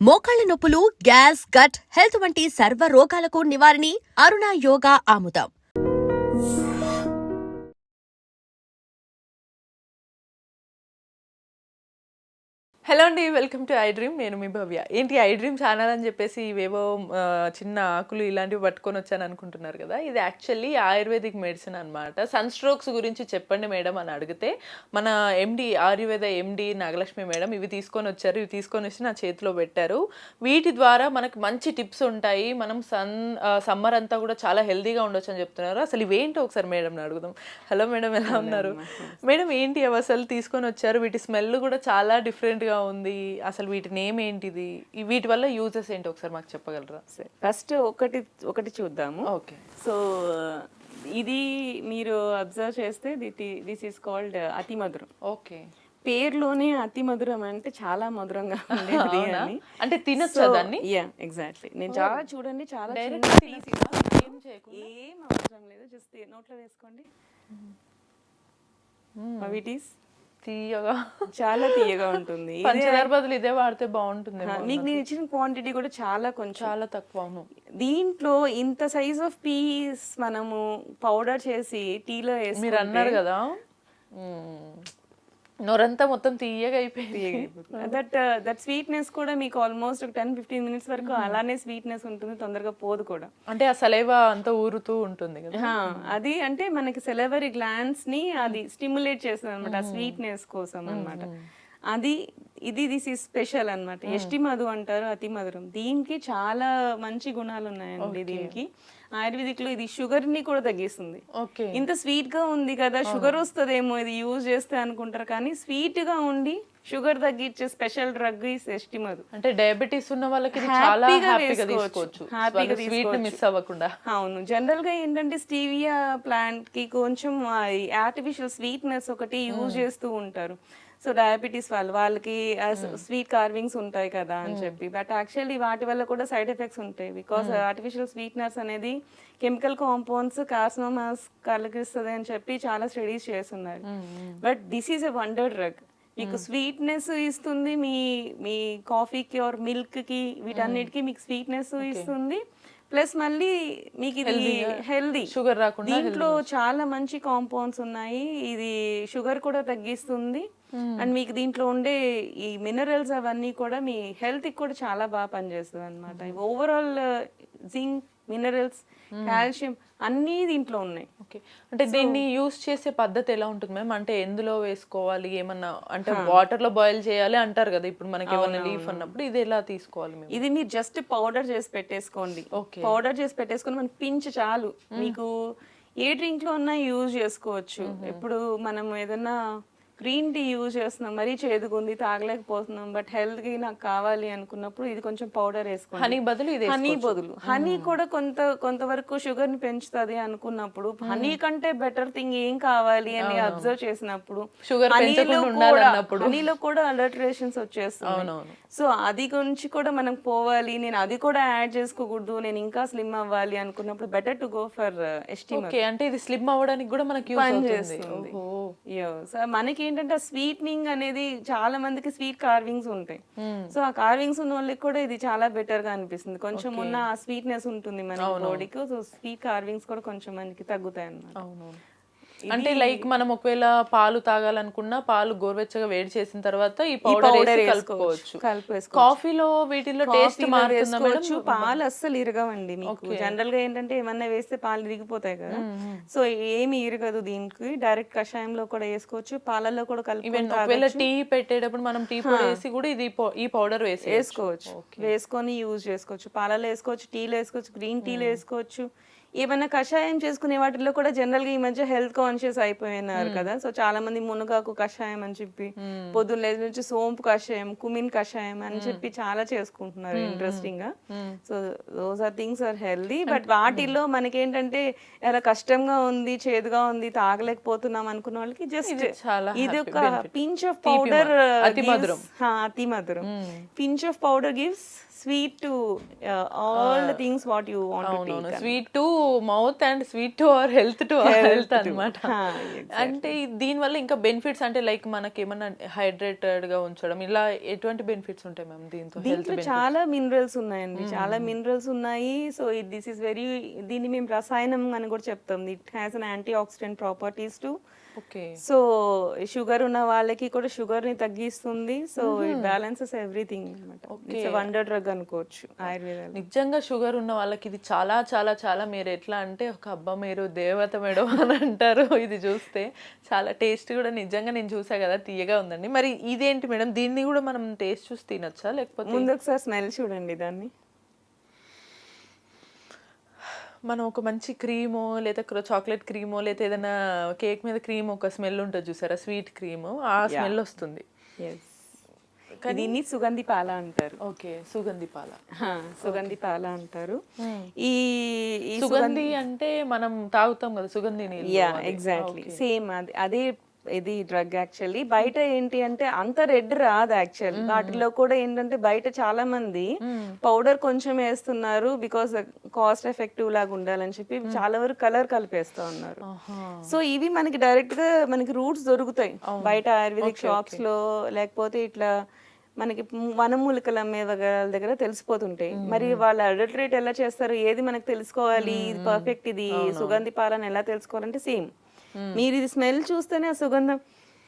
మోకాళ్ళ నొప్పులు gas gut health వంటి సర్వ రోగాలకు నివారణి అరుణ యోగా ఆముదం. హలో అండి వెల్కమ్ టు ఐ డ్రీమ్. నేను మీ భవ్య. ఏంటి ఐ డ్రీమ్ ఛానల్ అని చెప్పేసి ఇవేవో చిన్న ఆకులు ఇలాంటివి పట్టుకొని వచ్చాను అనుకుంటున్నారు కదా. ఇది యాక్చువల్లీ ఆయుర్వేదిక్ మెడిసిన్ అన్నమాట. సన్ స్ట్రోక్స్ గురించి చెప్పండి మేడం అని అడిగితే మన MD Ayurveda MD Nagalakshmi madam ఇవి తీసుకొని వచ్చారు. ఇవి తీసుకొని వచ్చి నా చేతిలో పెట్టారు. వీటి ద్వారా మనకు మంచి టిప్స్ ఉంటాయి. మనం సన్ సమ్మర్ అంతా కూడా చాలా హెల్తీగా ఉండొచ్చు అని చెప్తున్నారు. అసలు ఇవేంటో ఒకసారి మేడం అడుగుదాం. హలో మేడం ఎలా ఉన్నారు? మేడం ఏంటి అవి అసలు తీసుకొని వచ్చారు? వీటి స్మెల్ కూడా చాలా different గా ఉంది అసలు వీటి నేమ్ ఏంటిది? వీటి వల్ల యూజెస్ ఏంటి ఒకసారి మాకు చెప్పగలరా? ఫస్ట్ ఒకటి ఒకటి చూద్దాము. ఓకే. సో ఇది మీరు అబ్జర్వ్ చేస్తే దిస్ ఈస్ కాల్డ్ అతి మధురం. ఓకే. పేరులోనే అతి మధురం అంటే చాలా మధురంగా ఉండేది? అని. అంటే తినొచ్చా దాన్ని? యా ఎగ్జాక్ట్లీ నేను చాలా చూడండి చాలా ఏం అవసరం లేదు జస్ట్ నోట్లో వేసుకోండి. ఇట్ ఈస్ తీయగా చాలా తీయగా ఉంటుంది. ఇదే- పంచదార బదులు ఇదే వాడితే బాగుంటుంది మీకు నేను ఇచ్చిన క్వాంటిటీ కూడా చాలా కొంచెం. చాలా తక్కువ దీంట్లో ఇంత సైజ్ ఆఫ్ పీస్ మనము పౌడర్ చేసి టీలో వేసి మీరు అన్నారు కదా. నొరంతా మొత్తం తీయగా అయిపోయింది. దట్ దట్ స్వీట్నెస్ కూడా మీకు ఆల్మోస్ట్ ఒక టెన్ ఫిఫ్టీన్ మినిట్స్ వరకు అలానే స్వీట్నెస్ ఉంటుంది తొందరగా పోదు కూడా. అంటే ఆ సలైవా అంతా ఊరుతూ ఉంటుంది కదా. హా, అది అంటే మనకి సెలవరీ గ్లాండ్స్ని అది స్టిమ్యులేట్ చేస్తుంది అనమాట స్వీట్నెస్ కోసం అన్నమాట. అది ఇది దిస్ ఈ స్పెషల్ అన్నమాట. ఎష్టి మధు అంటారు అతి మధురం దీనికి చాలా మంచి గుణాలు ఉన్నాయండి దీనికి. ఆయుర్వేదిక్లో ఇది షుగర్ని కూడా తగ్గిస్తుంది. ఓకే. ఇంత స్వీట్గా ఉంది కదా షుగర్ వస్తుందేమో ఇది యూజ్ చేస్తే అనుకుంటారు కానీ స్వీట్గా ఉండి షుగర్ తగ్గించే స్పెషల్ డ్రగ్ ఈ అంటే డయాబెటీస్ ఉన్న వాళ్ళకి ఇది చాలా హ్యాపీగా హ్యాపీగా వేసుకోవచ్చు. తీసుకోవచ్చు. హ్యాపీగా స్వీట్ మిస్ అవ్వకుండా. అవును. జనరల్గా ఏంటంటే స్టీవియా ప్లాంట్కి కొంచెం ఆర్టిఫిషియల్ స్వీట్నెస్ ఒకటి యూజ్ చేస్తూ ఉంటారు. సో డయాబెటీస్ వాళ్ళు వాళ్ళకి స్వీట్ కార్వింగ్స్ ఉంటాయి కదా అని చెప్పి. బట్ యాక్చువల్లీ వాటి వల్ల కూడా సైడ్ ఎఫెక్ట్స్ ఉంటాయి. బికాస్ ఆర్టిఫిషియల్ స్వీట్నర్స్ అనేది కెమికల్ కాంపౌండ్స్ కార్సినోమాస్ కలిగిస్తుంది అని చెప్పి చాలా స్టడీస్ చేస్తున్నారు. But this is a wonder drug. మీకు స్వీట్నెస్ ఇస్తుంది మీ మీ కాఫీకి ఆర్ మిల్క్కి వీటన్నిటికి మీకు స్వీట్నెస్ ఇస్తుంది. ప్లస్ మళ్ళీ మీకు ఇది హెల్దీ షుగర్ రాకుండా దీంట్లో చాలా మంచి కాంపౌండ్స్ ఉన్నాయి. ఇది షుగర్ కూడా తగ్గిస్తుంది. అండ్ మీకు దీంట్లో ఉండే ఈ మినరల్స్ అవన్నీ కూడా మీ హెల్త్కి కూడా చాలా బాగా పనిచేస్తుంది అనమాట ఓవరాల్ జింక్ మినరల్స్ కాల్షియం అన్నీ దీంట్లో ఉన్నాయి. ఓకే. అంటే దీన్ని యూస్ చేసే పద్ధతి ఎలా ఉంటుంది మ్యామ్? అంటే ఎందులో వేసుకోవాలి ఏమన్నా అంటే వాటర్లో బాయిల్ చేయాలి అంటారు కదా ఇప్పుడు మనకి ఏమన్నా లీఫ్ అన్నప్పుడు ఇది ఎలా తీసుకోవాలి ఇది మీరు జస్ట్ పౌడర్ చేసి పెట్టేసుకోండి. Okay. పౌడర్ చేసి పెట్టేసుకొని మనకి పించ్ చాలు. మీకు ఏ డ్రింక్లో ఉన్నా యూజ్ చేసుకోవచ్చు. ఇప్పుడు మనం ఏదన్నా గ్రీన్ టీ యూజ్ చేస్తున్నాం. మరీ చేదుగుంది తాగలేకపోతున్నాం బట్ హెల్త్కి నాకు కావాలి అనుకున్నప్పుడు ఇది కొంచెం పౌడర్ వేసుకోండి. హనీ బదులు ఇది హనీ బదులు. హనీ కూడా కొంత కొంతవరకు షుగర్ని పెంచుతుంది అనుకున్నప్పుడు హనీ కంటే బెటర్ థింగ్ ఏం కావాలి అని అబ్జర్వ్ చేసినప్పుడు హనీలో కూడా అలర్టరేషన్స్ వచ్చేస్తాయి. సో అది గురించి కూడా మనం పోవాలి నేను అది కూడా యాడ్ చేసుకోకూడదు నేను ఇంకా స్లిమ్ అవ్వాలి అనుకున్నప్పుడు బెటర్ టు గో ఫర్ ఎస్టిమర్ ఓకే అంటే ఇది స్లిమ్ అవ్వడానికి కూడా మనకి మనకి ఏంటంటే స్వీట్నింగ్ అనేది చాలా మందికి స్వీట్ కార్వింగ్స్ ఉంటాయి. సో ఆ కార్వింగ్స్ ఉన్న వాళ్ళకి కూడా ఇది చాలా బెటర్గా అనిపిస్తుంది. కొంచెం ఉన్న స్వీట్నెస్ ఉంటుంది మన బాడీకి సో స్వీట్ కార్వింగ్స్ కూడా కొంచెం మనకి తగ్గుతాయి అన్నమాట. అంటే లైక్ మనం ఒకవేళ పాలు తాగాలనుకున్నా పాలు గోరువెచ్చగా వేడి చేసిన తర్వాత ఈ పౌడర్. కలుపుకోవచ్చు. కాఫీలో వీటిల్లో టేస్ట్ వేసుకోవచ్చు. పాలు అస్సలు ఇరగవండి మీకు. జనరల్గా ఏంటంటే ఏమన్నా వేస్తే పాలు ఇరిగిపోతాయి కదా. సో ఏమి ఇరగదు దీనికి. డైరెక్ట్ కషాయంలో కూడా వేసుకోవచ్చు. పాలల్లో కూడా ఒకవేళ టీ పెట్టేటప్పుడు మనం టీ పొడి వేసి కూడా ఇది ఈ పౌడర్ వేసి వేసుకోవచ్చు. వేసుకొని యూజ్ చేసుకోవచ్చు. పాలలో వేసుకోవచ్చు టీలో వేసుకోవచ్చు గ్రీన్ టీలో వేసుకోవచ్చు. ఏమైనా కషాయం చేసుకునే వాటిల్లో కూడా జనరల్గా ఈ మధ్య హెల్త్ కాన్షియస్ అయిపోయినారు కదా. సో చాలా మంది మునగాకు కషాయం అని చెప్పి పొద్దున్న లేచి నుంచి సోంపు కషాయం కుమిన్ కషాయం అని చెప్పి చాలా చేసుకుంటున్నారు ఇంట్రెస్టింగ్గా. So those are things are healthy but వాటిల్లో మనకేంటంటే ఎలా కష్టంగా ఉంది చేదుగా ఉంది తాగలేకపోతున్నాం అనుకున్న వాళ్ళకి జస్ట్ ఇది ఒక. పించ్ ఆఫ్ పౌడర్ అతి మధురం. అతి మధురం. Pinch of powder gives sweet to all things what you want sweet to mouth and sweet to our health to health అన్నమాట. హా, అంటే దీని వల్ల ఇంకా బెనిఫిట్స్ అంటే లైక్ మనకి ఏమన్నా హైడ్రేటెడ్గా ఉంచడం ఇలా ఎటువంటి బెనిఫిట్స్ ఉంటాయి మ్యామ్ దీంతో హెల్త్ దీంట్లో చాలా మినరల్స్ ఉన్నాయండి. చాలా మినరల్స్ ఉన్నాయి. సో దిస్ ఇస్ వెరీ దీన్ని మేము రసాయనం అని కూడా చెప్తాం. It has an antioxidant properties too so sugar ఉన్న వాళ్ళకి కూడా షుగర్ని తగ్గిస్తుంది. సో ఇట్ బ్యాలెన్సెస్ ఎవ్రీథింగ్ అనమాట వండర్ డ్రగ్ అనుకోవచ్చు ఆయుర్వేదాలు. నిజంగా షుగర్ ఉన్న వాళ్ళకి ఇది చాలా చాలా చాలా మీరు ఎట్లా అంటే ఒక అబ్బా మీరు దేవత మేడం అని అంటారు. ఇది చూస్తే చాలా టేస్ట్ కూడా నిజంగా నేను చూసా కదా తీయగా ఉందండి. మరి ఇదేంటి మేడం? దీన్ని కూడా మనం టేస్ట్ చూసి తినొచ్చా? లేకపోతే ముందు ఒకసారి స్మెల్ చూడండి దాన్ని. మనం ఒక మంచి క్రీమో లేదా చాక్లెట్ క్రీమో లేదా ఏదైనా కేక్ మీద క్రీమ్ ఒక స్మెల్ ఉంటుంది చూసారా? స్వీట్ క్రీమ్ ఆ స్మెల్ వస్తుంది. దీన్ని సుగంధి పాల అంటారు. ఓకే సుగంధి పాల. సుగంధి పాల అంటారు. ఈ ఈ సుగంధి అంటే మనం తాగుతాం కదా సుగంధి. ఎగ్జాక్ట్లీ సేమ్ అది అదే ఇది డ్రగ్ యాక్చువల్లీ. బయట ఏంటి అంటే అంత రెడ్ రాదు యాక్చువల్. వాటిలో కూడా ఏంటంటే బయట చాలా మంది పౌడర్ కొంచెం వేస్తున్నారు బికాస్ కాస్ట్ ఎఫెక్టివ్ లాగా ఉండాలని చెప్పి చాలా వరకు కలర్ కలిపేస్తా ఉన్నారు. సో ఇవి మనకి డైరెక్ట్గా మనకి రూట్స్ దొరుకుతాయి. బయట ఆయుర్వేదిక్ షాప్స్లో లేకపోతే ఇట్లా మనకి వనమూలికలు అమ్మే వాళ్ళ దగ్గర తెలిసిపోతుంటాయి. మరి వాళ్ళు అడల్టరేట్ ఎలా చేస్తారు? ఏది మనకు తెలుసుకోవాలి? ఇది పర్ఫెక్ట్ ఇది సుగంధి పాలన ఎలా తెలుసుకోవాలంటే సేమ్. మీరు ఇది స్మెల్ చూస్తేనే ఆ సుగంధం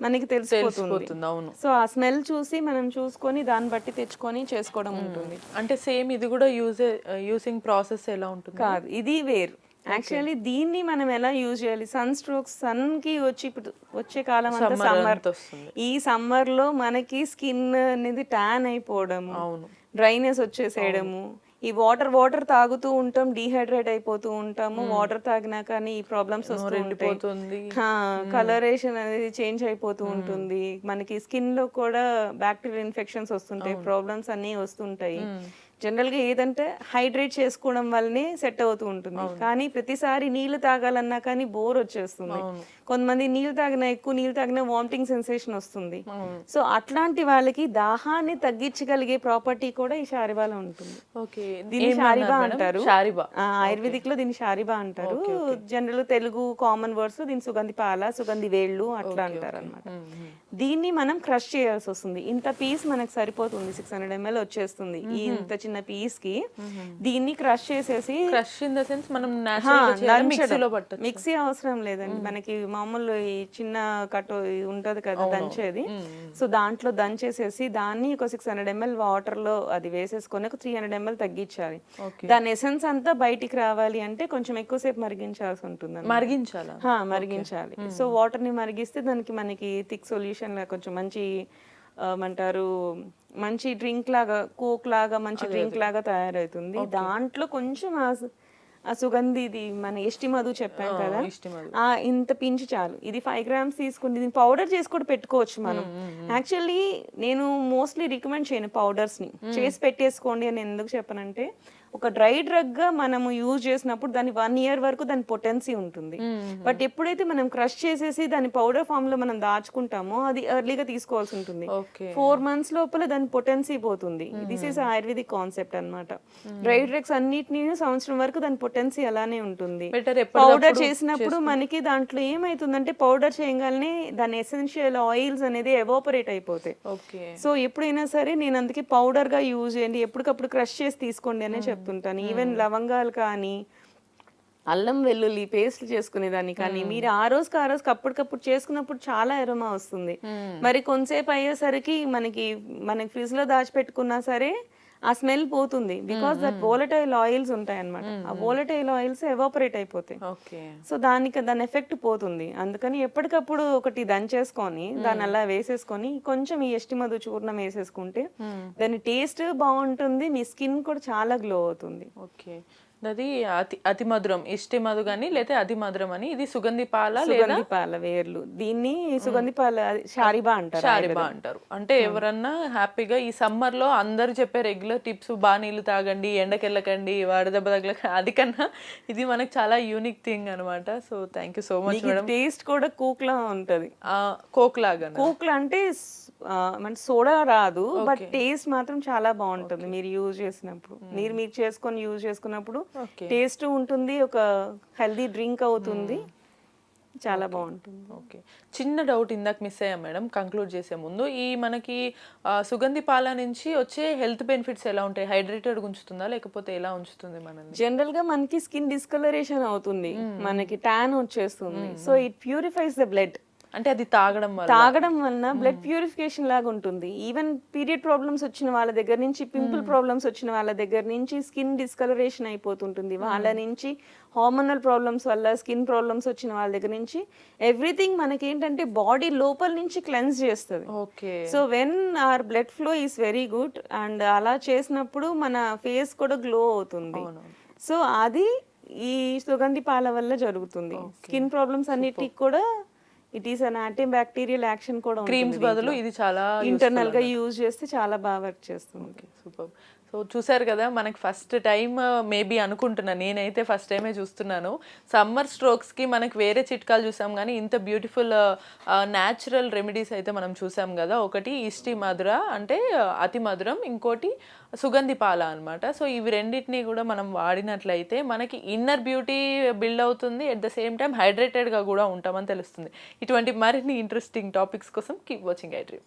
మనకి తెలిసిపోతుంది. అవును. సో ఆ స్మెల్ చూసి మనం చూసుకొని దాన్ని బట్టి తెచ్చుకొని చేసుకోవడం ఉంటుంది. అంటే సేమ్ ఇది కూడా యూజ్ యూసింగ్ ప్రాసెస్ ఎలా ఉంటుంది? కాదు ఇది వేరు. యాక్చువల్లీ దీన్ని మనం ఎలా యూజ్ చేయాలి? సన్ స్ట్రోక్స్ సన్కి వచ్చి ఇప్పుడు వచ్చే కాలం అంతా సమ్మర్. ఈ సమ్మర్లో మనకి స్కిన్ అనేది ట్యాన్ అయిపోవడము అవును. డ్రైనెస్ వచ్చేసేయడము ఈ వాటర్ వాటర్ తాగుతూ ఉంటాం డిహైడ్రేట్ అయిపోతూ ఉంటాము. వాటర్ తాగినా కానీ ఈ ప్రాబ్లమ్స్ వస్తూ ఎండిపోతుంది. ఉంటాయి కలరేషన్ అనేది చేంజ్ అయిపోతూ ఉంటుంది. మనకి స్కిన్లో కూడా బ్యాక్టీరియల్ ఇన్ఫెక్షన్స్ వస్తుంటాయి. ప్రాబ్లమ్స్ అన్నీ వస్తుంటాయి. జనరల్గా ఏదంటే హైడ్రేట్ చేసుకోవడం వల్లనే సెట్ అవుతూ ఉంటుంది. కానీ ప్రతిసారి నీళ్ళు తాగాలన్నా కానీ బోర్ వచ్చేస్తుంది. కొంతమంది నీళ్ళు తాగినా ఎక్కువ నీళ్ళు తాగినా వామిటింగ్ సెన్సేషన్ వస్తుంది. సో అట్లాంటి వాళ్ళకి దాహాన్ని తగ్గించగలిగే ప్రాపర్టీ కూడా ఈ శారిబాలో ఉంటుంది. ఓకే. దీన్ని షారిబా అంటారు? ఆయుర్వేదిక్లో దీన్ని షారిబా అంటారు. జనరల్ తెలుగు కామన్ వర్డ్స్ దీని సుగంధి పాల సుగంధి వేళ్ళు అట్లా అంటారు అనమాట దీన్ని మనం క్రష్ చేయాల్సి వస్తుంది. ఇంత పీస్ మనకు సరిపోతుంది. సిక్స్ హండ్రెడ్ ఎంఎల్ వచ్చేస్తుంది. ఈ ఇంత చిన్న పీస్కి దీన్ని క్రష్ చేసేసి క్రష్ ఇన్ ద సెన్స్ మనం మిక్సీలో పట్టచ్చు. మిక్సీ అవసరం లేదండి. మనకి మామూలు ఈ చిన్న కట్టు ఉంటది కదా దంచేది. సో దాంట్లో దంచేసేసి దాన్ని ఒక సిక్స్ హండ్రెడ్ ఎంఎల్ వాటర్లో అది వేసేసుకొని ఒక త్రీ హండ్రెడ్ ఎంఎల్ తగ్గించాలి. దాని ఎసెన్స్ అంతా బయటికి రావాలి అంటే కొంచెం ఎక్కువసేపు మరిగించాల్సి ఉంటుంది. మరిగించాలా? మరిగించాలి. సో వాటర్ని మరిగిస్తే దానికి మనకి థిక్ సొల్యూషన్ లా కొంచెం మంచి ఏమంటారు మంచి డ్రింక్ లాగా కోక్ లాగా మంచి డ్రింక్ లాగా తయారవుతుంది. దాంట్లో కొంచెం ఆ సుగంధి ఇది మన ఎష్టి మధు చెప్పాం కదా ఇష్టి. ఆ ఇంత పించి చాలు. ఇది ఫైవ్ గ్రామ్స్ తీసుకుని దీన్ని పౌడర్ చేసి కూడా పెట్టుకోవచ్చు మనం. యాక్చువల్లీ నేను మోస్ట్లీ రికమెండ్ చేయను పౌడర్స్ని చేసి పెట్టేసుకోండి అని ఎందుకు చెప్పనంటే ఒక డ్రై డ్రగ్గా మనము యూజ్ చేసినప్పుడు దాని వన్ ఇయర్ వరకు దాని పొటెన్సీ ఉంటుంది. బట్ ఎప్పుడైతే మనం క్రష్ చేసేసి దాని పౌడర్ ఫామ్లో మనం దాచుకుంటామో అది ఎర్లీగా తీసుకోవాల్సి ఉంటుంది. ఫోర్ మంత్స్ లోపల దాని పొటెన్సీ పోతుంది. దిస్ ఈస్ ఆయుర్వేదిక్ కాన్సెప్ట్ అన్నమాట. డ్రై డ్రగ్స్ అన్నిటిని సంవత్సరం వరకు దాని పొటెన్సీ అలానే ఉంటుంది. పౌడర్ చేసినప్పుడు మనకి దాంట్లో ఏమైతుందంటే పౌడర్ చేయగానే దాని ఎసెన్షియల్ ఆయిల్స్ అనేది ఎవాపరేట్ అయిపోతాయి. సో ఎప్పుడైనా సరే నేను అందుకే పౌడర్గా యూజ్ చేయండి ఎప్పటికప్పుడు క్రష్ చేసి తీసుకోండి అనే చెప్తుంటాను ఈవెన్ లవంగాలు కానీ అల్లం వెల్లుల్లి పేస్ట్ చేసుకునేదాన్ని కానీ మీరు ఆ రోజుకి ఆ రోజుకి అప్పటికప్పుడు చేసుకున్నప్పుడు చాలా ఎరోమా వస్తుంది. మరి కొంతసేపు అయ్యేసరికి మనకి మనకి ఫ్రిడ్జ్లో దాచిపెట్టుకున్నా సరే ఆ స్మెల్ పోతుంది. బికాస్ దట్ వోలటైల్ ఆయిల్స్ ఉంటాయి అనమాట ఆ వోలటైల్ ఆయిల్స్ ఎవాపరేట్ అయిపోతాయి. ఓకే సో దానికి దాని ఎఫెక్ట్ పోతుంది. అందుకని ఎప్పటికప్పుడు ఒకటి దంచేసుకొని దాన్ని అలా వేసేసుకొని కొంచెం ఈ ఎష్టి మధు చూర్ణం వేసేసుకుంటే దాని టేస్ట్ బాగుంటుంది మీ స్కిన్ కూడా చాలా గ్లో అవుతుంది. ఓకే అది అతి అతి మధురం ఇష్టి మధు కానీ లేదా అతి మధురం అని. ఇది సుగంధి పాల లేదా? సుగంధి పాల వేర్లు. దీన్ని సుగంధి పాల షారిబా అంటారు షారిబా అంటారు. అంటే ఎవరన్నా హ్యాపీగా ఈ సమ్మర్లో అందరూ చెప్పే రెగ్యులర్ టిప్స్ బాగా నీళ్ళు తాగండి ఎండకెళ్ళకండి వాడదెబ్బ తగలకండి అది కన్నా ఇది మనకు చాలా యూనిక్ థింగ్ అనమాట so thank you so much madam taste కూడా కూక్ లా ఉంటది కోక్ లాగా కూక్ అంటే మన సోడా రాదు బట్ టేస్ట్ మాత్రం చాలా బాగుంటుంది మీరు యూజ్ చేసినప్పుడు. మీరు మీరు చేసుకొని యూజ్ చేసుకున్నప్పుడు. టేస్ట్ ఉంటుంది ఒక హెల్దీ డ్రింక్ అవుతుంది. చాలా బాగుంటుంది. ఓకే. చిన్న డౌట్ ఇందాక మిస్ అయ్యా మేడం కంక్లూడ్ చేసే ముందు ఈ మనకి సుగంధి పాల నుంచి వచ్చే హెల్త్ బెనిఫిట్స్ ఎలా ఉంటాయి? హైడ్రేటెడ్ ఉంచుతుందా లేకపోతే ఎలా ఉంచుతుంది మనల్ని? జనరల్గా మనకి స్కిన్ డిస్కలరేషన్ అవుతుంది. మనకి ట్యాన్ వచ్చేస్తుంది. So it purifies the blood అంటే అది తాగడం తాగడం వలన బ్లడ్ ప్యూరిఫికేషన్ లాగా ఉంటుంది. ఈవెన్ పీరియడ్ ప్రాబ్లమ్స్ వచ్చిన వాళ్ళ దగ్గర నుంచి పింపుల్ ప్రాబ్లమ్స్ వచ్చిన వాళ్ళ దగ్గర నుంచి స్కిన్ డిస్కలరేషన్ అయిపోతుంటుంది. వాళ్ళ నుంచి హార్మోనల్ ప్రాబ్లమ్స్ వల్ల స్కిన్ ప్రాబ్లమ్స్ వచ్చిన వాళ్ళ దగ్గర నుంచి ఎవ్రీథింగ్ మనకి ఏంటంటే బాడీ లోపల నుంచి క్లెన్స్ చేస్తుంది. Okay. So when our blood flow is very good and అలా చేసినప్పుడు మన ఫేస్ కూడా గ్లో అవుతుంది. సో అది ఈ సుగంధి పాల వల్ల జరుగుతుంది. స్కిన్ ప్రాబ్లమ్స్ అన్నిటికి కూడా it is an antibacterial action కూడా క్రీమ్స్ బదులు ఇది చాలా ఇంటర్నల్గా యూజ్ చేస్తే చాలా బాగా వర్క్ చేస్తుంది. సూపర్ సో చూసారు కదా మనకి ఫస్ట్ టైం మేబీ అనుకుంటున్నా. నేనైతే ఫస్ట్ టైమే చూస్తున్నాను. సమ్మర్ స్ట్రోక్స్కి మనకి వేరే చిట్కాలు చూసాం కానీ ఇంత బ్యూటిఫుల్ న్యాచురల్ రెమెడీస్ అయితే మనం చూసాం కదా. ఒకటి ఇష్టి మధుర అంటే uh, అతి మధురం. ఇంకోటి సుగంధి పాల అనమాట సో ఇవి రెండింటిని కూడా మనం వాడినట్లయితే మనకి ఇన్నర్ బ్యూటీ బిల్డ్ అవుతుంది. అట్ ద సేమ్ టైం హైడ్రేటెడ్గా కూడా ఉంటామని తెలుస్తుంది. ఇటువంటి మరిన్ని ఇంట్రెస్టింగ్ టాపిక్స్ కోసం keep watching iDream